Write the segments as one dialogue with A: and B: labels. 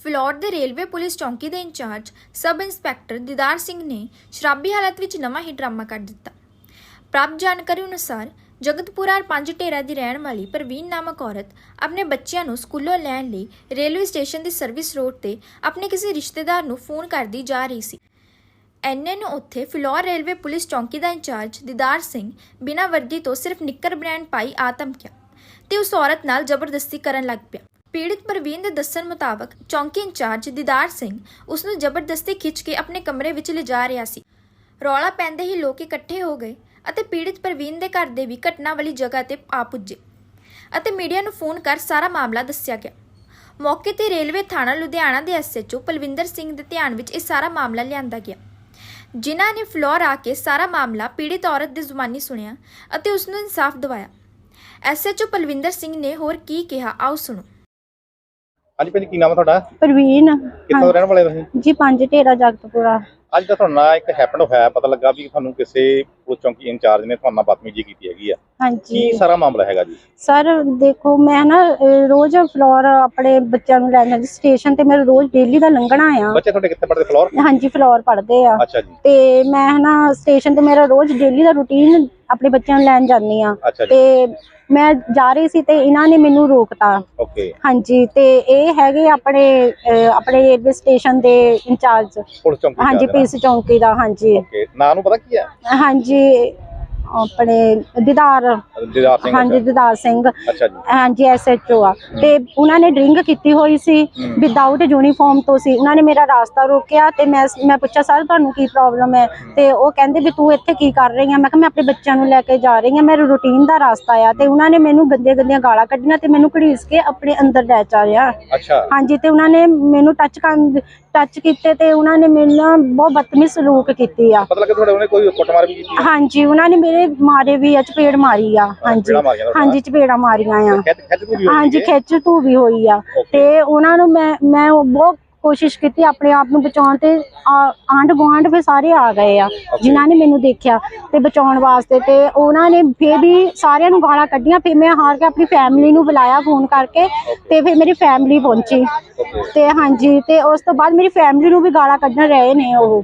A: ਫਿਲੌਰ ਦੇ railway police ਚੌਂਕੀ ਦੇ incharge sub inspector Didar Singh ਨੇ ਸ਼ਰਾਬੀ ਹਾਲਤ ਵਿੱਚ ਨਵਾਂ ਹੀ ਡਰਾਮਾ ਕਰ ਦਿੱਤਾ। ਪ੍ਰਾਪਤ ਜਾਣਕਾਰੀ ਅਨੁਸਾਰ ਜਗਤਪੁਰਾ ਪੰਜ ਢੇਰਾ ਦੀ ਰਹਿਣ ਵਾਲੀ ਪ੍ਰਵੀਨ ਨਾਮਕ ਔਰਤ ਆਪਣੇ ਬੱਚਿਆਂ ਨੂੰ ਸਕੂਲੋਂ ਲੈਣ ਲਈ ਰੇਲਵੇ ਸਟੇਸ਼ਨ ਦੀ ਸਰਵਿਸ ਰੋਡ ਤੇ ਆਪਣੇ ਕਿਸੇ ਰਿਸ਼ਤੇਦਾਰ ਨੂੰ ਫੋਨ ਕਰਦੀ ਜਾ ਰਹੀ ਸੀ। ਐਨਏ ਨੂੰ ਉੱਥੇ ਫਿਲੌਰ ਰੇਲਵੇ ਪੁਲਿਸ ਚੌਂਕੀ ਦਾ ਇੰਚਾਰਜ ਦਿਦਾਰ ਸਿੰਘ ਬਿਨਾਂ ਵਰਦੀ ਤੋਂ ਸਿਰਫ ਨਿੱਕਰ ਬ੍ਰਾਂਡ ਪਾਈ ਆਤਮਕਿਆ ਤੇ ਉਸ ਔਰਤ ਨਾਲ ਜ਼ਬਰਦਸਤੀ ਕਰਨ ਲੱਗ ਪਿਆ। ਪੀੜਤ ਪ੍ਰਵੀਨ ਦੇ ਦੱਸਣ ਮੁਤਾਬਕ ਚੌਂਕੀ ਇੰਚਾਰਜ ਦੀਦਾਰ ਸਿੰਘ ਉਸ ਨੂੰ ਜ਼ਬਰਦਸਤੀ ਖਿੱਚ ਕੇ ਆਪਣੇ ਕਮਰੇ ਵਿੱਚ ਲਿਜਾ ਰਿਹਾ ਸੀ। ਰੌਲਾ ਪੈਂਦੇ ਹੀ ਲੋਕ ਇਕੱਠੇ ਹੋ ਗਏ ਅਤੇ ਪੀੜਤ ਪ੍ਰਵੀਨ ਦੇ ਘਰ ਦੇ ਵੀ ਘਟਨਾ ਵਾਲੀ ਜਗ੍ਹਾ ਤੇ ਆ ਪੁੱਜੇ ਅਤੇ ਮੀਡੀਆ ਨੂੰ ਫੋਨ ਕਰ ਸਾਰਾ ਮਾਮਲਾ ਦੱਸਿਆ ਗਿਆ। ਮੌਕੇ ਤੇ ਰੇਲਵੇ ਥਾਣਾ ਲੁਧਿਆਣਾ ਦੇ ਐਸਐਚਓ ਪਲਵਿੰਦਰ ਸਿੰਘ ਦੇ ਧਿਆਨ ਵਿੱਚ ਇਹ ਸਾਰਾ ਮਾਮਲਾ ਲਿਆਂਦਾ ਗਿਆ। ਜਿਨ੍ਹਾਂ ਨੇ ਫਲੋਰ ਆ ਕੇ ਸਾਰਾ ਮਾਮਲਾ ਪੀੜਿਤ ਔਰਤ ਦੀ ਜ਼ੁਬਾਨੀ ਸੁਣਿਆ ਅਤੇ ਉਸ ਨੂੰ ਇਨਸਾਫ ਦਿਵਾਇਆ। ਐਸਐਚਓ ਪਲਵਿੰਦਰ ਸਿੰਘ ਨੇ ਹੋਰ ਕੀ ਕਿਹਾ, ਆਓ ਸੁਣੋ।
B: ਹਾਂਜੀ ਭਾਜੀ ਕੀ ਨਾਮ ਹੈ ਤੁਹਾਡਾ?
C: ਪ੍ਰਵੀਨ।
B: ਕਿੱਥੋਂ ਦੇ ਰਹਿਣ ਵਾਲੇ ਤੁਸੀਂ?
C: ਜੀ ਪੰਜ ਢੇਰਾ ਜਗਤਪੁਰਾ
B: ਅੱਜ ਤਾਂ ਤੁਹਾਡਾ ਨਾਲ ਇੱਕ ਹੈਪਨ ਹੋਇਆ ਪਤਾ ਲੱਗਾ ਵੀ ਤੁਹਾਨੂੰ ਕਿਸੇ ਪੁਲਿਸ ਚੌਂਕੀ ਇੰਚਾਰਜ ਨੇ ਤੁਹਾਨੂੰ ਬਦਤਮੀਜ਼ੀ ਕੀਤੀ ਹੈਗੀ ਆ।
C: ਹਾਂਜੀ।
B: ਕੀ ਸਾਰਾ ਮਾਮਲਾ ਹੈਗਾ ਜੀ?
C: ਸਰ ਦੇਖੋ ਮੈਂ ਨਾ ਰੋਜ਼ ਫਲੋਰ ਆਪਣੇ ਬੱਚਿਆਂ ਨੂੰ ਲੈਣ ਜਾਂਦੀ ਸਟੇਸ਼ਨ ਤੇ ਮੇਰਾ ਰੋਜ਼ ਡੇਲੀ ਦਾ ਲੰਘਣਾ ਆ।
B: ਬੱਚੇ ਤੁਹਾਡੇ ਕਿੱਥੇ ਪੜਦੇ ਫਲੋਰ
C: ਹਾਂਜੀ ਫਲੋਰ ਪੜ੍ਹਦੇ ਆ।
B: ਅੱਛਾ ਜੀ।
C: ਤੇ ਮੈਂ ਨਾ ਸਟੇਸ਼ਨ ਤੇ ਮੇਰਾ ਰੋਜ਼ ਡੇਲੀ ਦਾ ਰੁਟੀਨ ਆਪਣੇ ਬੱਚਿਆਂ ਨੂੰ ਲੈਣ ਜਾਂਦੀ ਆ। ਤੇ ਮੈਂ ਜਾ ਰਹੀ ਸੀ ਤੇ ਇਹਨਾਂ ਨੇ ਮੈਨੂੰ ਰੋਕਤਾ।
B: ਓਕੇ
C: ਹਾਂਜੀ ਤੇ ਇਹ ਹੈਗੇ ਆਪਣੇ ਅਹ, ਆਪਣੇ ਰੇਲਵੇ ਸਟੇਸ਼ਨ ਦੇ ਇੰਚਾਰਜ।
B: ਪੁਲਿਸ ਚੌਂਕੀ
C: ਹਾਂਜੀ ਪੀਸ ਚੌਂਕੀ ਦਾ ਹਾਂਜੀ।
B: ਓਕੇ ਨਾਂ ਨੂੰ ਪਤਾ ਕੀ ਹੈ?
C: ਹਾਂਜੀ ਆਪਣੇ ਦਿਦਾਰ।
B: ਦਿਦਾਰ ਸਿੰਘ
C: ਹਾਂਜੀ ਦਿਦਾਰ ਸਿੰਘ।
B: ਅੱਛਾ ਜੀ।
C: ਹਾਂਜੀ ਐਸਐਚਓ ਆ। ਤੇ ਉਹਨਾਂ ਨੇ ਡਰਿੰਕ ਕੀਤੀ ਹੋਈ ਸੀ ਵਿਦਆਊਟ ਯੂਨੀਫਾਰਮ ਤੋਂ ਸੀ। ਉਹਨਾਂ ਨੇ ਮੇਰਾ ਰਾਸਤਾ ਰੋਕਿਆ ਤੇ ਮੈਂ ਮੈਂ ਪੁੱਛਿਆ ਸਰ ਤੁਹਾਨੂੰ ਕੀ ਪ੍ਰੋਬਲਮ ਹੈ? ਤੇ ਉਹ ਕਹਿੰਦੇ ਵੀ ਤੂੰ ਇੱਥੇ ਕੀ ਕਰ ਰਹੀ ਆ? ਮੈਂ ਕਿਹਾ ਮੈਂ ਆਪਣੇ ਬੱਚਿਆਂ ਨੂੰ ਲੈ ਕੇ ਜਾ ਰਹੀ ਆ। ਮੇਰਾ ਰੂਟੀਨ ਦਾ ਰਾਸਤਾ ਆ। ਤੇ ਉਹਨਾਂ ਨੇ ਮੈਨੂੰ ਗੰਦੀਆਂ ਗੰਦੀਆਂ ਗਾਲਾਂ ਕੱਢੀਆਂ ਤੇ ਮੈਨੂੰ ਘੜੀਸ ਕੇ ਆਪਣੇ ਅੰਦਰ ਲੈ
B: ਅੱਛਾ।
C: ਹਾਂਜੀ ਤੇ ਉਹਨਾਂ ਨੇ ਮੈਨੂੰ ਟੱਚ ਕਰਨ ਟੱਚ ਕੀਤੇ ਤੇ ਉਹਨਾਂ ਨੇ ਮੇਰੇ ਨਾਲ ਬਹੁਤ ਬਦਤਮੀਜ਼ ਸਲੂਕ ਕੀਤੀ ਆ।
B: ਪਤਾ ਲੱਗਾ ਤੁਹਾਡੇ ਉਹਨੇ ਕੋਈ ਕੁੱਟਮਾਰ ਵੀ ਕੀਤੀ
C: ਹਾਂਜੀ ਉਹਨਾਂ ਨੇ ਮੇਰੇ ਮਾਰੇ ਵੀ ਆ ਚਪੇੜ ਮਾਰੀ ਆ। ਹਾਂਜੀ
B: ਚਪੇੜਾਂ ਮਾਰੀਆਂ ਤੁਹਾਡੇ
C: ਹਾਂਜੀ ਚਪੇੜਾਂ ਮਾਰੀਆਂ ਆ।
B: ਖਿੱਚ ਖਿੱਚ ਹੋਈ
C: ਹਾਂਜੀ
B: ਹੈ
C: ਖਿੱਚ ਧੂ ਵੀ ਹੋਈ ਆ।
B: Okay.
C: ਤੇ ਉਹਨਾਂ ਨੂੰ ਮੈਂ ਮੈਂ ਉਹ ਬਹੁਤ ਕੋਸ਼ਿਸ਼ ਕੀਤੀ ਆਪਣੇ ਆਪ ਨੂੰ ਬਚਾਉਣ ਤੇ ਆਂਢ ਗੁਆਂਢ ਫਿਰ ਸਾਰੇ ਆ ਗਏ ਆ ਜਿਨ੍ਹਾਂ ਨੇ ਮੈਨੂੰ ਦੇਖਿਆ ਤੇ ਬਚਾਉਣ ਵਾਸਤੇ ਤੇ ਉਹਨਾਂ ਨੇ ਫੇਰ ਵੀ ਸਾਰਿਆਂ ਨੂੰ ਗਾਲਾਂ ਕੱਢੀਆਂ ਫਿਰ ਮੈਂ ਹਾਰ ਕੇ ਆਪਣੀ ਫੈਮਿਲੀ ਨੂੰ ਬੁਲਾਇਆ ਫੋਨ ਕਰਕੇ ਤੇ ਫਿਰ ਮੇਰੀ ਫੈਮਿਲੀ ਪਹੁੰਚੀ। ਤੇ ਹਾਂਜੀ ਤੇ ਉਸ ਤੋਂ ਬਾਅਦ ਮੇਰੀ ਫੈਮਿਲੀ ਨੂੰ ਵੀ ਗਾਲਾਂ ਕੱਢਣ ਰਹੇ ਨੇ ਉਹ।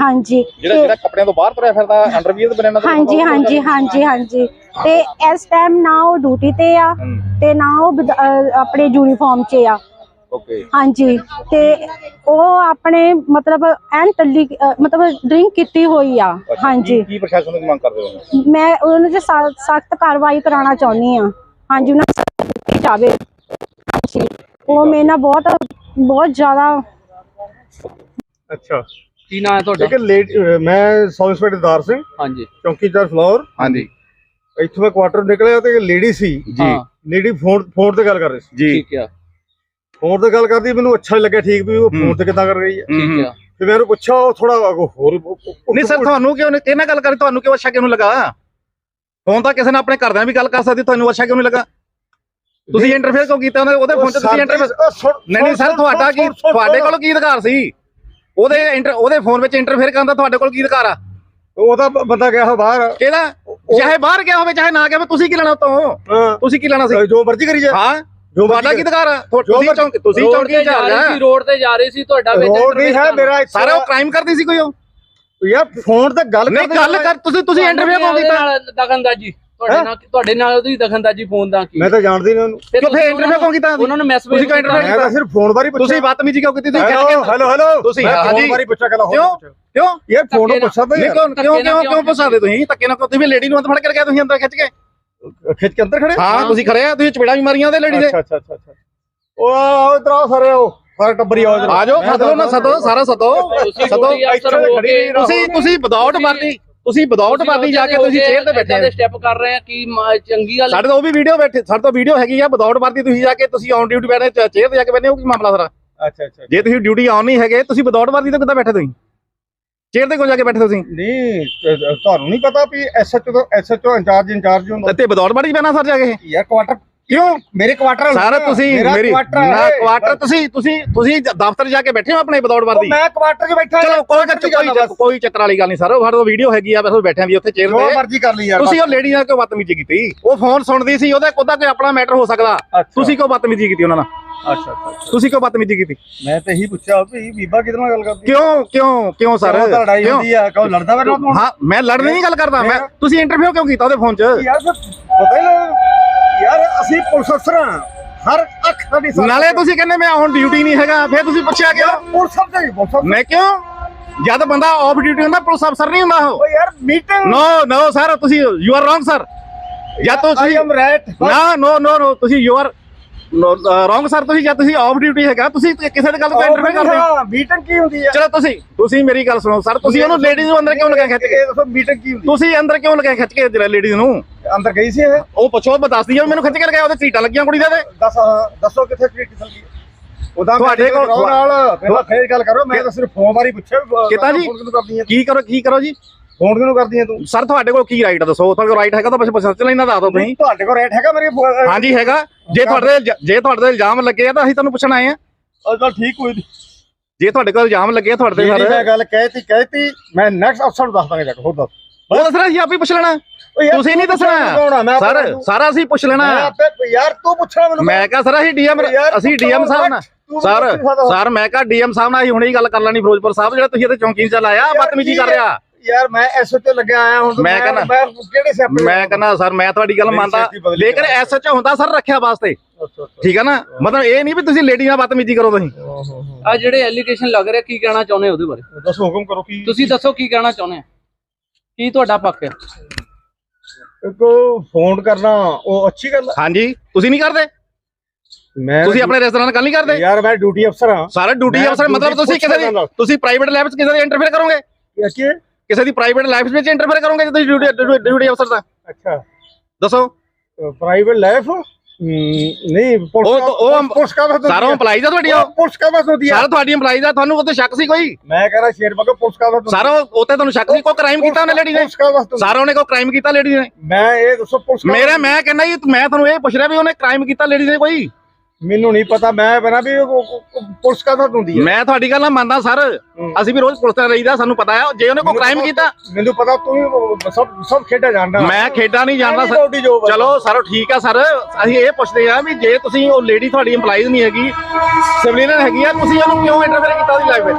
C: ਹਾਂਜੀ
B: ਜਿਹੜਾ ਜਿਹੜਾ ਕੱਪੜਿਆਂ ਤੋਂ ਬਾਹਰ ਤੁਰਿਆ ਫਿਰਦਾ ਅੰਡਰਵੀਅਰ ਬਨੇਨਾ
C: ਹਾਂਜੀ ਹਾਂਜੀ ਹਾਂਜੀ ਹਾਂਜੀ। ਤੇ ਇਸ ਟਾਈਮ ਨਾ ਉਹ ਡਿਊਟੀ ਤੇ ਆ ਤੇ ਨਾ ਉਹ ਆਪਣੇ ਯੂਨੀਫਾਰਮ 'ਚ ਆ।
B: ਓਕੇ
C: ਹਾਂਜੀ ਤੇ ਉਹ ਆਪਣੇ ਮਤਲਬ ਐਨ ਟੱਲੀ ਮਤਲਬ ਡਰਿੰਕ ਕੀਤੀ ਹੋਈ ਆ ਹਾਂਜੀ।
B: ਕੀ ਪ੍ਰਸ਼ਾਸਨ ਨੂੰ ਮੰਗ ਕਰਦੇ ਹੋ?
C: ਮੈਂ ਉਹਨਾਂ ਤੇ ਸਖਤ ਕਾਰਵਾਈ ਕਰਾਉਣਾ ਚਾਹੁੰਦੀ ਆ ਹਾਂਜੀ ਉਹਨਾਂ ਨੂੰ ਸਖ਼ਤ ਕੀਤੀ ਜਾਵੇ। ਹਾਂਜੀ ਉਹ ਮੇਰੇ ਨਾਲ ਬਹੁਤ ਬਹੁਤ ਜ਼ਿਆਦਾ
D: ਅੱਛਾ।
E: ਕੀ ਨਾਂ ਹੈ ਤੁਹਾਡਾ?
D: ਲੇਡ ਅਹ ਮੈਂ ਸਬ ਇੰਸਪੈਕਟਰ ਦਾਰ ਸਿੰਘ
E: ਹਾਂਜੀ।
D: ਚੌਂਕੀਦਾਰ ਫਲੋਰ।
B: ਹਾਂਜੀ।
D: ਇੱਥੋਂ ਮੈਂ ਕੁਆਟਰ ਨਿਕਲਿਆ ਤੇ ਲੇਡੀ ਸੀ।
B: ਜੀ।
E: ਹਾਂ,
D: ਲੇਡੀ ਫੋਨ ਫੋਨ ਤੇ ਗੱਲ ਕਰ ਰਹੀ ਸੀ।
B: ਜੀ।
E: ਠੀਕ ਆ।
D: ਫੋਨ ਤੇ ਗੱਲ ਕਰਦੀ ਮੈਨੂੰ ਅੱਛਾ ਨੀ ਲੱਗਿਆ ਠੀਕ ਵੀ ਉਹ
B: ਹੂੰ।
D: ਫੋਨ ਤੇ ਕਿੱਦਾਂ ਕਰ ਰਹੀ ਹੈ।
E: ਠੀਕ ਆ
D: ਤੇ ਮੈਂ ਉਹਨੂੰ ਪੁੱਛਿਆ ਉਹ ਥੋੜਾ ਹੋਰ
B: ਨਹੀਂ ਸਰ ਤੁਹਾਨੂੰ ਕਿਉਂ ਨਹੀਂ ਕਿਹਨਾਂ ਗੱਲ ਕਰੀ ਤੁਹਾਨੂੰ ਕਿਉਂ ਅੱਛਾ ਕਿਉਂ ਲੱਗਾ? ਫੋਨ ਤਾਂ ਕਿਸੇ ਨੇ ਆਪਣੇ ਘਰਦਿਆਂ ਵੀ ਗੱਲ ਕਰ ਸਕਦੀ ਤੁਹਾਨੂੰ ਅੱਛਾ ਕਿਉਂ ਨਹੀਂ ਲੱਗਾ? ਤੁਸੀਂ ਇੰਟਰਫੇਅਰ ਕਿਉਂ ਕੀਤਾ ਉਹਦੇ ਉਹਦੇ ਫੋਨ 'ਚ ਤੁਸੀਂ ਇੰਟਰਫੇਅਰ ਨਹੀਂ ਨਹੀਂ ਸਰ ਤੁਹਾਡਾ ਕੀ ਤੁਹਾਡੇ ਕੋਲ ਕੀ ਅਧਿਕਾਰ ਸੀ? ਉਹਦੇ ਉਹਦੇ ਫੋਨ ਵਿੱਚ ਇੰਟਰਫੇਅਰ ਕਰਨ ਦਾ ਤੁਹਾਡੇ ਕੋਲ ਕੀ ਅਧਿਕਾਰ ਆ?
D: ਉਹਦਾ ਬੰਦਾ ਗਿਆ ਹੋਇਆ ਬਾਹਰ।
B: ਕਿਹਦਾ? ਚਾਹੇ ਬਾਹਰ ਗਿਆ ਹੋਵੇ ਚਾਹੇ ਨਾ ਗਿਆ ਹੋਵੇ ਤੁਸੀਂ ਕੀ ਲੈਣਾ ਉਤੋਂ?
D: ਹਾਂ।
B: ਤੁਸੀਂ ਕੀ ਲੈਣਾ ਸੀ?
D: ਜੋ ਮਰਜ਼ੀ ਕਰੀ ਜਾ।
B: ਹਾਂ।
D: ਜੋ
B: ਤੁਹਾਡਾ ਕੀ ਅਧਿਕਾਰ ਆ? ਤੁਸੀਂ ਚੌਂਕ ਤੁਸੀਂ
E: ਰੋਡ
B: ਚੌਂਕੀ
E: ਤੇ
B: ਜਾ
E: ਰਹੀ ਸੀ ਰੋਡ ਤੇ ਜਾ ਰਹੀ ਸੀ ਤੁਹਾਡਾ ਵਿੱਚ
D: ਰੋਡ ਨਹੀਂ ਹੈ ਮੇਰਾ
B: ਸਾਰਾ ਉਹ ਕ੍ਰਾਈਮ ਕਰਦੀ ਸੀ ਕੋਈ ਉਹ?
D: ਯਾਰ ਫੋਨ ਤੇ ਗੱਲ ਕਰਦੇ
B: ਗੱਲ ਕਰ ਤੁਸੀਂ ਤੁਸੀਂ ਇੰਟਰਵਿਊ ਕਿਉਂ ਕੀਤਾ
E: ਦਖਲਅੰਦਾਜ਼ੀ ਤੁਹਾਡੇ? ਨਾਲ ਤੁਹਾਡੇ ਨਾਲ ਉਹਦੀ ਦਖਲਅੰਦਾਜ਼ੀ ਫੋਨ ਦਾ ਕੀ?
D: ਮੈਂ ਤਾਂ ਜਾਣਦੀ ਨਹੀਂ ਉਹਨੂੰ।
E: ਫਿਰ
B: ਕਿਉਂ ਫਿਰ
E: ਤੁਸੀਂ
B: ਇੰਟਰਵਿਊ ਕਿਉਂ ਕੀਤਾ
E: ਉਹਨਾਂ ਨੂੰ ਮੈਸੇਜ
B: ਤੁਸੀਂ ਕਿਉਂ interview
D: ਮੈਂ ਤਾਂ ਸਿਰਫ ਫੋਨ ਬਾਰੇ ਪੁੱਛਿਆ।
B: ਤੁਸੀਂ ਬਦਤਮੀਜ਼ੀ ਕਿਉਂ ਕੀਤੀ? ਤੁਸੀਂ
D: ਹੈਲੋ ਹੈਲੋ ਹੈਲੋ।
B: ਤੁਸੀਂ- ਹਾਂਜੀ।
D: ਫੋਨ ਬਾਰੇ ਪੁੱਛਿਆ ਕਹਿੰਦਾ
B: ਕਿਉਂ? ਕਿਉਂ?
D: ਯਾਰ ਫੋਨ ਪੁੱਛਦਾ ਤਾਂ
B: ਨਹੀਂ। ਕਿਉਂ ਕਿਉਂ ਕਿਉਂ ਫਸਾਦੇ ਤੁਸੀਂ? ਧੱਕੇ ਨਾਲ ਤੁਸੀਂ ਲੇਡੀ ਨੂੰ ਅੰਦਰ ਫੜ ਕੇ ਗਿਆ ਤੁਸੀਂ ਅੰਦਰ ਖਿੱਚ ਕੇ?
D: ਖਿੱਚ ਕੇ ਅੰਦਰ ਖੜੇ
B: ਹਾਂ? ਤੁਸੀਂ ਖੜੇ ਆ ਤੁਸੀਂ ਚਪੇੜਾ ਵੀ ਮਾਰੀਆਂ ਉਹਦੇ ਲੇਡੀ ਦੇ।
D: ਅੱਛਾ ਅੱਛਾ ਅੱਛਾ ਉਹ ਆਓ ਇਧਰ ਆਓ ਸਾਰੇ ਆਓ। ਸਾਰੇ ਟੱਬਰੀ ਆਓ ਇੱਧਰ।
B: ਆ ਜਾਓ
D: ਮੈਂ
B: ਸਦੋ ਨਾ ਸਦੋ ਸਾਰਾ ਸਦੋ ਸਦੋ। ਤੁਸੀਂ ਤੁਸੀਂ ਵਿਦਆਊਟ ਵਰਦੀ ਤੁਸੀਂ ਵਿਦਆਊਟ ਵਰਦੀ ਜਾ ਕੇ ਤੁਸੀਂ ਚੇਅਰ ਤੇ ਬੈਠੇ
E: ਦੇ ਸਟੈਪ ਕਰ ਰਹੇ ਆ ਕੀ ਚੰਗੀ ਗੱਲ
B: ਸਾਡੇ ਤੋਂ ਉਹ ਵੀ ਵੀਡੀਓ ਬੈਠੇ ਸਾਡੇ ਤੋਂ ਵੀਡੀਓ ਹੈਗੀ ਆ ਵਿਦਆਊਟ ਵਰਦੀ ਤੁਸੀਂ ਜਾ ਕੇ ਤੁਸੀਂ ਔਨ ਡਿਊਟੀ ਬੈਠੇ ਚੇਅਰ ਤੇ ਜਾ ਕੇ ਬੈਠੇ ਹੋ ਕੀ ਮਾਮਲਾ ਸਾਰਾ?
D: ਅੱਛਾ ਅੱਛਾ
B: ਜੇ ਤੁਸੀਂ ਡਿਊਟੀ ਆਨ ਨਹੀਂ ਹੈਗੇ ਤੁਸੀਂ ਵਿਦਆਊਟ ਵਰਦੀ ਤੇ ਕਿੱਦਾਂ ਬੈਠੇ ਤੁਸੀਂ? ਚੇਅਰ ਤੇ ਕਿਉਂ ਜਾ ਕੇ ਬੈਠੇ ਤੁਸੀਂ?
D: ਨਹੀਂ ਤੁਹਾਨੂੰ ਨਹੀਂ ਪਤਾ ਵੀ ਐਸਐਚਓ ਤੋਂ ਐਸਐਚਓ ਇੰਚਾਰਜ ਇੰਚਾਰਜ ਹੁੰਦਾ।
B: ਤੇ ਵਿਦਆਊਟ ਵਰਦੀ ਪੈਣਾ ਸਰ ਜਾ ਕੇ
D: ਯਾਰ ਕੁਆਟਰ
B: ਕਿਉਂ?
D: ਮੇਰੇ ਕੁਆਟਰ
B: ਸਾਰਾ ਤੁਸੀਂ
D: ਮੇਰਾ
B: ਨਾ। ਕੁਆਟਰ ਤੁਸੀਂ ਤੁਸੀਂ ਤੁਸੀਂ ਦਫ਼ਤਰ ਜਾ ਕੇ ਬੈਠੇ ਹੋ ਆਪਣੇ
D: ਉਹ
B: ਵਰਦੀ
D: ਮੈਂ ਕੁਆਟਰ 'ਚ ਬੈਠਾ
B: ਚਲੋ ਕੋਈ
D: ਕੁਆਟਰ 'ਚ
B: ਕੋਈ। ਕੋਈ ਚੱਕਰ ਵਾਲੀ ਗੱਲ ਨਹੀਂ ਸਰ ਉਹ ਸਾਡੇ ਕੋਲ ਵੀਡੀਓ ਹੈਗੀ ਆ ਬਸ ਉਹ ਬੈਠੇ ਆ ਵੀ ਉੱਥੇ ਚੇਅਰ
D: ਜੋ
B: ਤੇ।
D: ਮਰਜ਼ੀ ਕਰ ਲਈ ਯਾਰ
B: ਤੁਸੀਂ ਉਹ ਲੇਡੀ ਨਾਲ ਕਿਉਂ ਬਦਤਮੀਜ਼ੀ ਕੀਤੀ? ਉਹ ਫੋਨ ਸੁਣਦੀ ਸੀ ਉਹਦਾ ਉਹਦਾ ਕੋਈ ਆਪਣਾ ਮੈਟਰ ਹੋ ਸਕਦਾ।
D: ਅੱਛਾ।
B: ਤੁਸੀਂ ਕਿਉਂ ਬਦਤਮੀਜ਼ੀ ਕੀਤੀ ਉਹਨਾਂ ਨਾਲ?
D: ਅੱਛਾ ਅੱਛਾ
B: ਤੁਸੀਂ ਕਿਉਂ ਬਦਤਮੀਜ਼ੀ ਕੀਤੀ?
D: ਮੈਂ ਤੇ ਇਹੀ ਪੁੱਛਿਆ ਵੀ ਬੀਬਾ ਨਾਲ ਗੱਲ ਕਰਦੀ?
B: ਕਿਉਂ ਕਿਉਂ ਕਿਉਂ ਸਰ?
D: ਕਿਉਂ ਤਾਂ ਲੜਾਈ? ਹੁੰਦੀ ਆ? ਕਹੋ ਲੜਦਾ ਮੇਰੇ ਨਾਲ
B: ਹਾਂ ਮੈਂ ਲੜਨ ਦੀ ਨਹੀਂ ਗੱਲ ਕਰਦਾ ਮੈਂ
D: ਫਿਰ?
B: ਤੁਸੀਂ ਇੰਟਰਵਿਊ ਕਿਉਂ ਕੀਤਾ ਉਹਦੇ ਫੋਨ 'ਚ?
D: ਯਾਰ ਫਿਰ ਪਤਾ ਹੀ ਨਾ ਯਾਰ ਅਸੀਂ ਪੁਲਿਸ ਅਫਸਰ ਹਾਂ। ਹਰ ਅੱਖ ਸਾਡੀ
B: ਨਾਲੇ ਤੁਸੀਂ ਕਹਿੰਦੇ ਮੈਂ ਹੁਣ ਡਿਊਟੀ ਨਹੀਂ ਹੈਗਾ ਫਿਰ ਤੁਸੀਂ ਪੁੱਛਿਆ ਕਿਉਂ?
D: ਪੁਲਿਸ ਅਫਸਰ
B: ਮੈਂ ਕਿਉਂ? ਜਦ ਬੰਦਾ ਆਫ ਡਿਊਟੀ ਹੁੰਦਾ ਪੁਲਿਸ ਅਫਸਰ ਨਹੀਂ ਹੁੰਦਾ ਉਹ।
D: ਓ ਯਾਰ ਮੀਟਿੰਗ
B: ਨੋ ਨੋ ਸਰ ਤੁਸੀਂ ਯੂ ਆਰ ਰੋਂਗ ਸਰ ਜਾਂ
D: ਆਈ
B: ਤੁਸੀਂ
D: ਐਮ ਰਾਈਟ
B: ਨਾ ਨੋ ਨੋ ਨੋ ਤੁਸੀਂ ਯੂ ਆਰ ਰੋਂਗ ਸਰ ਤੁਸੀਂ ਜਾਂ ਤੁਸੀਂ ਆਫ ਡਿਊਟੀ ਹੈਗਾ ਤੁਸੀਂ ਕਿਸੇ ਦੀ ਗੱਲ ਤੋਂ ਇੰਟਰਵਿਊ ਕਰਦੇ ਹੋ?
D: ਮੀਟਿੰਗ ਕੀ ਹੁੰਦੀ ਹੈ
B: ਚਲੋ ਤੁਸੀਂ ਤੁਸੀਂ ਮੇਰੀ ਗੱਲ ਸੁਣੋ ਸਰ ਤੁਸੀਂ ਉਹਨੂੰ ਲੇਡੀਜ਼ ਨੂੰ ਅੰਦਰ ਕਿਉਂ ਲਗਾ ਖਿੱਚ ਕੇ?
D: ਦੱਸੋ ਮੀਟਿੰਗ ਕੀ ਹੁੰਦੀ
B: ਤੁਸੀਂ ਅੰਦਰ ਕਿਉਂ ਲਗਾ ਖਿੱਚ ਕੇ ਜਿਹੜਾ ਲੇਡੀਜ਼ ਨੂੰ?
D: ਅੰਦਰ ਗਈ ਸੀ ਇਹ?
B: ਉਹ ਪੁੱਛੋ ਮੈਂ ਦੱਸਦੀ ਹਾਂ ਮੈਨੂੰ ਖਿੱਚ ਕੇ ਲਗਾਇਆ ਉਹਦੇ ਚੀਟਾਂ ਲੱਗੀਆਂ ਕੁੜੀ ਦੇ
D: ਦੱਸ ਹਾਂ, ਦੱਸੋ ਕਿੱਥੇ ਟ੍ਰੀਟ ਚੱਲ ਗਈ ਉਹਦਾ
B: ਤੁਹਾਡੇ ਕੋਲ-
D: ਨਾਲ ਪਹਿਲਾਂ ਫੇਰ ਗੱਲ ਕਰੋ ਮੈਂ ਤਾਂ ਸਿਰਫ ਫੋਨ ਬਾਰੇ ਪੁੱਛਿਆ
B: ਕਿੱਦਾਂ ਜੀ? ਕੀ ਕਰੋ ਕੀ ਕਰੋ ਜੀ?
D: ਫੋਨ ਕਿਉਂ ਕਰਦੀ ਹੈ ਤੂੰ?
B: ਸਰ ਤੁਹਾਡੇ ਕੋਲ ਕੀ ਰਾਈਟ ਆ ਦੱਸੋ? ਤੁਹਾਡੇ ਕੋਲ ਰਾਈਟ ਹੈਗਾ ਤਾਂ ਬਸ ਚਲਾ ਇਹਨਾਂ ਦੱਸ ਦਿਓ ਤੁਸੀਂ।
D: ਤੁਹਾਡੇ ਕੋਲ ਰੇਟ ਹੈਗਾ ਮੇਰੇ
B: ਹਾਂਜੀ ਹੈਗਾ। ਜੇ ਤੁਹਾਡੇ ਤੇ ਇਲਜ਼ਾ- ਜੇ ਤੁਹਾਡੇ ਤੇ ਇਲਜ਼ਾਮ ਲੱਗੇ ਆ ਤਾਂ ਅਸੀਂ ਤੁਹਾਨੂੰ ਪੁੱਛਣ ਆਏ ਆ।
D: ਚਲ ਠੀਕ ਕੋਈ ਨਹੀਂ
B: ਜੇ ਤੁਹਾਡੇ ਕੋਲ ਇਲਜ਼ਾਮ ਲੱਗੇ ਆ ਤੁਹਾਡੇ ਤੇ
D: ਜਿਹੜੀ ਮੈਂ
B: ਸਰ
D: ਗੱਲ ਕਹਿਤੀ ਕਹਿਤੀ ਮੈਂ ਨੈਕਸਟ ਅਫਸਰ ਨੂੰ ਦੱਸ ਦਾਂਗਾ ਜਾ ਕੇ ਹੋਰ ਦੱਸ।
B: ਉਹ ਦੱਸਣਾ ਸੀ ਆਪੇ ਪੁੱਛ ਲੈਣਾ।
D: ਓ ਯਾਰ,
B: ਤੁਸੀਂ ਨਹੀਂ
D: ਤੂੰ ਪੁੱਛਣਾ?
B: ਦੱਸਣਾ
D: ਮੈਂ
B: ਸਰ
D: ਤੈਨੂੰ-
B: ਸਾਰਾ ਅਸੀਂ ਪੁੱਛ ਲੈਣਾ।
D: ਮੈਂ ਆਪੇ ਯਾਰ ਤੂੰ ਪੁੱਛਣਾ ਮੈਨੂੰ
B: ਮੈਂ ਕਹਾ ਸਰ ਅਸੀਂ ਡੀਐਮ
D: ਯਾਰ,
B: ਅਸੀਂ
D: ਤੂੰ
B: ਡੀਐਮ ਸਾਹਿਬ ਨਾਲ।
D: ਤੂੰ
B: ਸਰ
D: ਪੁੱਛ ਸਕਦਾ।
B: ਸਰ ਮੈਂ ਕਹਾ ਡੀਐਮ ਸਾਹਿਬ ਨਾਲ ਅਸੀਂ ਹੁਣੇ ਹੀ ਗੱਲ ਕਰ ਲੈਣੀ ਫਿਰੋਜ਼ਪੁਰ ਸਾਹਿਬ ਜਿਹੜਾ ਤੁਸੀਂ ਇੱਥੇ ਚੌਂਕੀ 'ਚ ਲਾਇਆ
D: ਯਾਰ,
B: ਬਦਤਮੀਜ਼ੀ ਕਰ
D: ਹੈ?
B: ਰਿਹਾ
D: ਯਾਰ ਮੈਂ ਐਸਓ ਤੇ ਲੱਗਿਆ ਆਇਆ ਹੁਣ
B: ਮੈਂ ਕਹਿੰਦਾ-
D: ਮੈਂ ਕਿਹੜੇ ਸਿਆਪੇ
B: ਮੈਂ ਕਹਿੰਦਾ ਸਰ ਮੈਂ ਤੁਹਾਡੀ ਗੱਲ ਮੰਨਦਾ। ਲੇਕਿਨ
D: ਕਰਾ।
B: ਐਸਐਚ ਹੁੰਦਾ ਸਰ ਰੱਖਿਆ ਵਾਸਤੇ। ਠੀਕ ਹੈ ਨਾ? ਮਤਲਬ ਇਹ ਨਹੀਂ ਵੀ ਤੁਸੀਂ ਲੇਡੀ ਨਾਲ ਬਦਤਮੀਜ਼ੀ ਕਰੋ ਤੁਸੀਂ।
E: ਆ ਜਿਹੜੇ ਐਲੀਗੇਸ਼ਨ ਲੱਗ ਰਿਹਾ ਕੀ ਕਹਿਣਾ ਚਾਹੁੰਦੇ ਉਹਦੇ ਬਾਰੇ?
D: ਦੱਸੋ ਹੁਕਮ ਕਰੋ ਕੀ
E: ਤੁਸੀਂ ਦੱਸੋ ਕੀ ਕਹਿਣਾ ਚਾਹੁੰਦੇ ਆ? ਕੀ ਤੁਹਾਡਾ ਪੱਕ ਹੈ?
D: ਕੋ ਫੋਨ ਕਰਨਾ ਉਹ ਅੱਛੀ ਗੱਲ ਆ।
B: ਹਾਂਜੀ। ਤੁਸੀਂ ਨਹੀਂ ਕਰਦੇ?
D: ਮੈਂ
B: ਤੁਸੀਂ ਆਪਣੇ ਰੈਸਟੋਰੈਂਟ ਨਾਲ ਗੱਲ ਨਹੀਂ ਕਰਦੇ?
D: ਯਾਰ ਮੈਂ ਡਿਊਟੀ ਅਫਸਰ ਹਾਂ
B: ਸਾਰੇ ਡਿਊਟੀ ਅਫਸਰ ਮਤਲਬ ਤੁਸੀਂ ਕਿਸੇ ਦੀ। ਤੁਸੀਂ ਪ੍ਰਾਈਵੇਟ ਲਾਈਫ 'ਚ ਕਿਸੇ ਦੀ ਇੰਟਰਫੇਅਰ ਕਰੋਗੇ?
D: ਕੀ
B: ਕਿਸੇ ਦੀ ਪ੍ਰਾਈਵੇਟ ਲਾਈਫ ਵਿੱਚ ਇੰਟਰਫੇਅਰ ਕਰੋਗੇ ਜੇ ਤੁਸੀਂ ਡਿਊਟੀ ਡਿਊਟੀ ਅਫਸਰ ਦਾ?
D: ਅੱਛਾ।
B: ਦੱਸੋ।
D: ਪ੍ਰਾਈਵੇਟ ਲਾਈਫ ਨਹੀਂ ਪੁਲਿਸ
B: ਉਹ-
D: ਪੁਲਿਸ ਕਾ ਬਸ
B: ਸਾਰਾ EMPLOYEE ਦਾ ਤੁਹਾਡੀ
D: ਪੁਲਿਸ ਕਾ ਬਸ ਹੁੰਦੀ ਹੈ
B: ਸਾਰਾ ਤੁਹਾਡੀ EMPLOYEE ਦਾ ਤੁਹਾਨੂੰ ਉੱਤੇ ਸ਼ੱਕ ਸੀ ਕੋਈ?
D: ਮੈਂ ਕਹ ਰਿਹਾ ਸ਼ੇਰ ਬਗੋ ਪੁਲਿਸ ਕਾ ਬਸ
B: ਸਾਰਾ ਉੱਤੇ ਤੁਹਾਨੂੰ ਸ਼ੱਕ ਸੀ ਕੋਈ ਕ੍ਰਾਈਮ ਕੀਤਾ ਉਹਨੇ ਲੇਡੀ ਨੇ? ਸਾਰਾ ਉਹਨੇ ਕੋਈ ਕ੍ਰਾਈਮ ਕੀਤਾ ਲੇਡੀ ਨੇ?
D: ਮੈਂ ਇਹ ਦੱਸੋ ਪੁਲਿਸ
B: ਮੇਰਾ ਮੈਂ ਕਹਿੰਦਾ ਜੀ ਮੈਂ ਤੁਹਾਨੂੰ ਇਹ ਪੁੱਛ ਰਿਹਾ ਵੀ ਉਹਨੇ ਕ੍ਰਾਈਮ ਕੀਤਾ ਲੇਡੀ ਨੇ ਕੋਈ?
D: ਮੈਨੂੰ ਨਹੀਂ ਪਤਾ ਮੈਂ ਬਣਾ ਵੀ ਉਹ- ਉਹ- ਉਹ ਪੁਲਿਸ ਕਾ ਬਸ ਹੁੰਦੀ ਹੈ?
B: ਮੈਂ ਤੁਹਾਡੀ ਗੱਲ ਨਾਲ ਮੰਨਦਾ ਸਰ। ਅਸੀਂ ਵੀ ਰੋਜ਼ ਪੁਲਿਸ ਤੇ ਰਹੀਦਾ ਸਾਨੂੰ ਪਤਾ ਹੈ। ਜੇ ਉਹਨੇ ਕੋਈ ਕ੍ਰਾਈਮ ਕੀਤਾ
D: ਮੈਨੂੰ ਪਤਾ ਤੂੰ ਵੀ ਉਹ ਸਭ ਸਭ ਖੇਡਾਂ ਜਾਣਦਾ
B: ਮੈਂ ਖੇਡਾਂ ਨਹੀਂ ਜਾਣਦਾ ਸਰ। ਚਲੋ ਸਰ ਠੀਕ ਆ ਸਰ। ਅਸੀਂ ਇਹ ਪੁੱਛਦੇ ਆ ਵੀ ਜੇ ਤੁਸੀਂ ਉਹ ਲੇਡੀ ਤੁਹਾਡੀ EMPLOYEE ਨਹੀਂ ਹੈਗੀ ਸਿਵਲੀਅਨ ਹੈਗੀ ਆ ਤੁਸੀਂ ਉਹਨੂੰ ਕਿਉਂ ਇੰਟਰਫੇਅਰ ਕੀਤਾ ਉਹਦੀ ਲਾਈਫ ਵਿੱਚ?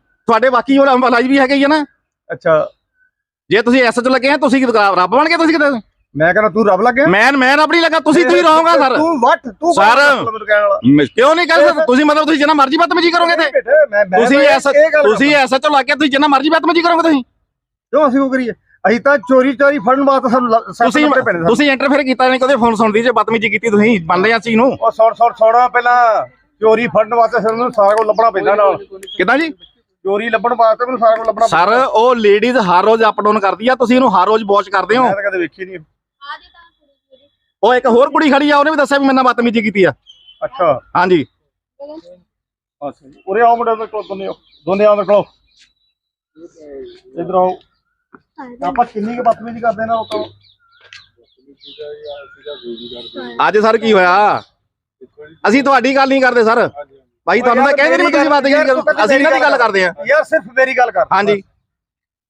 B: ਤੁਹਾਡੇ ਬਾਕੀ ਉਹ ਅੰਬਲਾਜ ਵੀ ਹੈਗੇ ਹੀ ਆ ਨਾ।
D: ਅੱਛਾ।
B: ਜੇ ਤੁਸੀਂ ਐਸਐਚ ਲੱਗੇ ਆ ਤੁਸੀਂ ਰੱਬ ਬਣ ਕੇ ਤੁਸੀਂ ਕਿਤੇ?
D: ਮੈਂ ਕਹਿੰਦਾ ਤੂੰ ਰੱਬ ਲੱਗਿਆ
B: ਮੈਂ ਮੈਂ ਰੱਬ ਨਹੀਂ ਲੱਗਾ ਤੁਸੀਂ ਤੁਸੀਂ ਰਹੋਗਾ ਸਰ।
D: ਤੂੰ ਵੱਟ ਤੂੰ
B: ਸਰ। ਕਿਉਂ ਨਹੀਂ ਕਰ ਸਕਦੇ? ਤੁਸੀਂ ਮਤਲਬ ਤੁਸੀਂ ਜਿੰਨਾ ਮਰਜ਼ੀ ਬਦਤਮੀਜ਼ੀ ਕਰੋਗੇ ਤੇ। ਤੁਸੀਂ
D: ਗੱਲ
B: ਤੁਸੀਂ ਐਸਐਚ ਲੱਗ ਕੇ ਤੁਸੀਂ ਜਿੰਨਾ ਮਰਜ਼ੀ ਬਦਤਮੀਜ਼ੀ ਕਰੋਗੇ ਤੁਸੀਂ।
D: ਕਿਉਂ ਅਸੀਂ ਉਹ ਕਰੀਏ? ਅਸੀਂ ਤਾਂ ਚੋਰੀ ਚੋਰੀ ਫੜਨ ਵਾਸਤੇ ਸਾਨੂੰ
B: ਤੁਸੀਂ। ਤੁਸੀਂ ਇੰਟਰਫੇਅਰ ਕੀਤਾ ਨਹੀਂ ਕਦੇ ਫੋਨ ਸੁਣਦੀ ਜੇ ਬਦਤਮੀਜ਼ੀ ਕੀਤੀ ਤੁਸੀਂ ਮੰਨਦੇ ਆ ਚੀਜ਼ ਨੂੰ।
D: ਉਹ ਸੌੜ ਸੌੜ ਸੌੜਾ ਪਹਿਲਾਂ ਚੋਰੀ ਫੜਨ ਵਾਸਤੇ ਸਾਨੂੰ ਸਾਰਾ ਕੁਝ ਲੱਭਣਾ ਪੈਂਦਾ ਨਾਲ।
B: ਕਿਦਾਂ ਜੀ?
D: ਚੋਰੀ ਲੱਭਣ ਵਾਸਤੇ ਮੈਨੂੰ ਸਾਰਾ ਕੁਝ ਲੱਭਣਾ
B: ਸਰ ਉਹ ਲੇਡੀਜ਼ ਹਰ ਰੋਜ਼ ਅਪ ਡਾਊਨ ਕਰਦੀ ਆ ਤੁਸੀਂ ਇਹਨੂੰ ਹਰ ਰੋਜ਼ ਵਾਚ ਕਰਦੇ ਹੋ?
D: ਮੈਂ ਤਾਂ ਕਦੇ ਵੇਖੀ ਨਹੀਂ
B: ਉਹ ਇੱਕ ਹੋਰ ਕੁੜੀ ਖੜੀ ਆ ਉਹਨੇ ਵੀ ਦੱਸਿਆ ਵੀ ਮੇਰੇ ਨਾਲ ਬਦਤਮੀਜ਼ੀ ਕੀਤੀ ਆ।
D: ਅੱਛਾ।
B: ਹਾਂਜੀ।
D: ਅੱਛਾ ਜੀ। ਉਰੇ ਆਓ ਮੁੰਡੇ ਦੇ ਕੋਲ ਦੋਨੇ ਆਓ। ਦੋਨੇ ਆਓ ਮੇਰੇ ਕੋਲ ਇਧਰ ਆਓ। ਆਪਾਂ ਕਿੰਨੀ ਕੁ ਬਦਤਮੀਜ਼ੀ ਕਰਦੇ ਨਾ ਉਹ ਤੋਂ।
B: ਅੱਜ ਸਰ ਕੀ ਹੋਇਆ? ਅਸੀਂ ਤੁਹਾਡੀ ਗੱਲ ਨਹੀਂ ਕਰਦੇ ਸਰ। ਭਾਈ ਤੁਹਾਨੂੰ ਤਾਂ ਕਹਿੰਦੇ ਨਹੀਂ ਤੁਸੀਂ ਬਾਤ ਅਸੀਂ ਇਹਨਾਂ ਦੀ ਗੱਲ ਕਰਦੇ ਆ।
D: ਯਾਰ ਸਿਰਫ ਮੇਰੀ ਗੱਲ ਕਰ।
B: ਹਾਂਜੀ।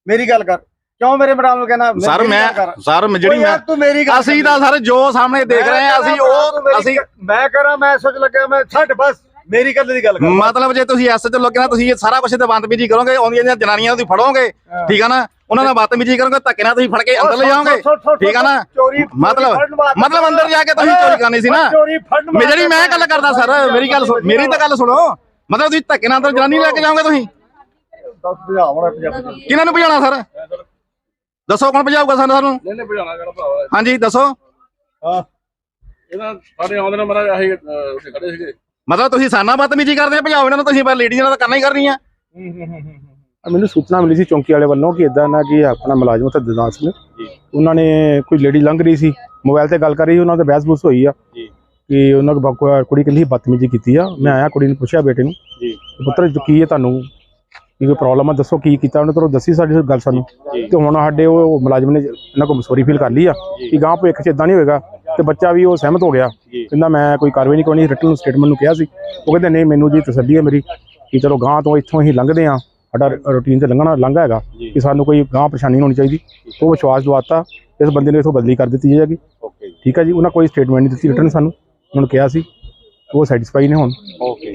D: ਮੇਰੀ ਗੱਲ ਕਰ। ਕਿਉਂ ਮੇਰੇ ਮੈਡਮ ਨੂੰ ਕਹਿਣਾ?
B: ਸਰ ਮੈਂ। ਸਰ ਮੈਂ ਜਿਹੜੀ ਮੈਂ
D: ਤੂੰ ਮੇਰੀ ਗੱਲ
B: ਅਸੀਂ ਤਾਂ ਸਰ ਜੋ ਸਾਹਮਣੇ ਦੇਖ ਰਹੇ ਆ ਅਸੀਂ ਉਹ ਅਸੀਂ
D: ਮੈਂ ਕਰਾਂ ਮੈਂ ਸੋਚ ਲੱਗਿਆ ਮੈਂ ਛੱਡ ਬਸ। ਮੇਰੀ ਗੱਲ ਦੀ ਗੱਲ ਕਰ
B: ਮਤਲਬ ਜੇ ਤੁਸੀਂ ਐਸ ਚ ਲੱਗੇ ਨਾ ਤੁਸੀਂ ਇਹ ਸਾਰਾ ਕੁਝ ਤੇ ਬੰਦਬੀਜੀ ਕਰੋਗੇ ਆਉਂਦੀਆਂ ਜਿਹੜੀਆਂ ਜਨਾਨੀਆਂ ਤੁਸੀਂ ਫੜੋਗੇ ਠੀਕ ਆ ਨਾ? ਉਹਨਾਂ ਨਾਲ ਬਦਤਮੀਜੀ ਕਰੋਗੇ ਧੱਕੇ ਨਾਲ ਤੁਸੀਂ ਫੜ ਕੇ ਅੰਦਰ ਲੈ ਜਾਓਗੇ ਠੀਕ ਆ ਨਾ? ਮਤਲਬ ਮਤਲਬ ਅੰਦਰ ਜਾ ਕੇ ਤੁਸੀਂ ਚੋਰੀ ਕਰਨੀ ਸੀ ਨਾ। ਮੈਂ ਜਿਹੜੀ ਮੈਂ ਗੱਲ ਕਰਦਾ ਸਰ ਮੇਰੀ ਗੱਲ ਮੇਰੀ ਤਾਂ ਗੱਲ ਸੁਣੋ। ਮਤਲਬ ਤੁਸੀਂ ਧੱਕੇ ਨਾਲ ਅੰਦਰ ਜਨਾਨੀ ਲੈ ਕੇ ਜਾਓਗੇ ਤੁਸੀਂ? ਕਿਹਨਾਂ ਨੂੰ ਭਜਾਉਣਾ ਸਰ? ਦੱਸੋ ਕੌਣ ਭਜਾਊਗਾ ਸਾਨੂੰ ਹਾਂਜੀ ਦੱਸੋ।
D: ਹਾਂ।
F: ਇਹਨਾਂ ਸਾਡੇ ਆਉਂਦੇ ਨੇ ਮਹਾਰਾਜ ਆਹੀ ਖੜੇ ਸੀਗੇ।
B: ਮਤਲਬ ਤੁਸੀਂ ਸਾਨਾ ਬਦਤਮੀਜੀ ਕਰਦੇ ਆ ਭਜਾਓ ਇਹਨਾਂ ਨੂੰ ਤੁਸੀਂ ਪਰ ਲੇਡੀਜ਼ ਨਾਲ ਤਾਂ ਕਰਨਾ ਹੀ ਕਰਨੀ ਆ।
G: ਮੈਨੂੰ ਸੂਚਨਾ ਮਿਲੀ ਸੀ ਚੌਂਕੀ ਵਾਲੇ ਵੱਲੋਂ ਕਿ ਇਦਾਂ ਨਾ ਕਿ ਆਪਣਾ ਮੁਲਾਜ਼ਮ ਉੱਥੇ ਦਿਦਾਸ ਨੇ। ਉਹਨਾਂ ਨੇ ਕੋਈ ਲੇਡੀ ਲੰਘ ਰਹੀ ਸੀ ਮੋਬਾਈਲ ਤੇ ਗੱਲ ਕਰ ਰਹੀ ਉਹਨਾਂ ਤੇ ਬਹਿਸ ਬੂਸ ਹੋਈ ਆ। ਕਿ ਉਹਨਾਂ ਬ- ਕੁੜੀ ਕਹਿੰਦੀ ਬਦਤਮੀਜ਼ੀ ਕੀਤੀ ਆ। ਮੈਂ ਆਇਆ ਕੁੜੀ ਨੂੰ ਪੁੱਛਿਆ ਬੇਟੇ ਨੂੰ
F: ਜੀ।
G: ਕਿ ਪੁੱਤਰ ਕੀ ਹੈ ਤੁਹਾਨੂੰ? ਕੀ ਕੋਈ ਪ੍ਰੋਬਲਮ ਆ? ਦੱਸੋ ਕੀ ਕੀਤਾ ਉਹਨੇ ਤੁਹਾਨੂੰ ਦੱਸੀ ਸਾਡੀ ਗੱਲ ਸਾਨੂੰ। ਤੇ ਹੁਣ ਸਾਡੇ ਉਹ ਮੁਲਾਜ਼ਮ ਨੇ ਇਹਨਾਂ ਕੋਲ ਸੌਰੀ ਫੀਲ ਕਰ ਲਈ ਆ ਕਿ ਗਾਂ ਭਵਿੱਖ ਚ ਇਦਾਂ ਨਹੀਂ ਹੋਏਗਾ। ਤੇ ਬੱਚਾ ਵੀ ਉਹ ਸਹਿਮਤ ਹੋ ਗਿਆ ਕਹਿੰਦਾ ਮੈਂ ਕੋਈ ਕਾਰਵਾਈ ਨਹੀਂ ਕਰਨੀ ਰਿਟਰਨ ਸਟੇਟਮੈਂਟ ਨੂੰ ਕਿਹਾ ਸੀ। ਉਹ ਕਹਿੰਦੇ ਨਹੀਂ ਮੈਨੂੰ ਜੀ ਤਸੱਲੀ ਹੈ ਮੇਰੀ ਕਿ ਚਲੋ ਗਾਂ ਤੋਂ ਇੱਥੋਂ ਹੀ ਲੰਘਦੇ ਆ ਸਾਡਾ ਰੂਟੀਨ ਤੇ ਲੰਘਣਾ ਲੰਘਾ ਹੈਗਾ ਕਿ ਸਾਨੂੰ ਕੋਈ ਗਾਂ ਪਰੇਸ਼ਾਨੀ ਨਹੀਂ ਹੋਣੀ ਚਾਹੀਦੀ। ਉਹ ਵਿਸ਼ਵਾਸ ਦਵਾਤਾ ਇਸ ਬੰਦੇ ਨੇ ਇਥੋਂ ਬਦਲੀ ਕਰ ਦਿੱਤੀ ਜਾਏਗੀ।
F: ਓਕੇ
G: ਠੀਕ ਹੈ ਜੀ ਉਹਨਾਂ ਕੋਈ ਸਟੇਟਮੈਂਟ ਨਹੀਂ ਦਿੱਤੀ ਰਿਟਰਨ ਸਾਨੂੰ। ਉਹਨਾਂ ਨੂੰ ਕਿਹਾ ਸੀ ਉਹ ਸੈਟੀਸਫਾਈ ਨੇ ਹੁਣ।
F: ਓਕੇ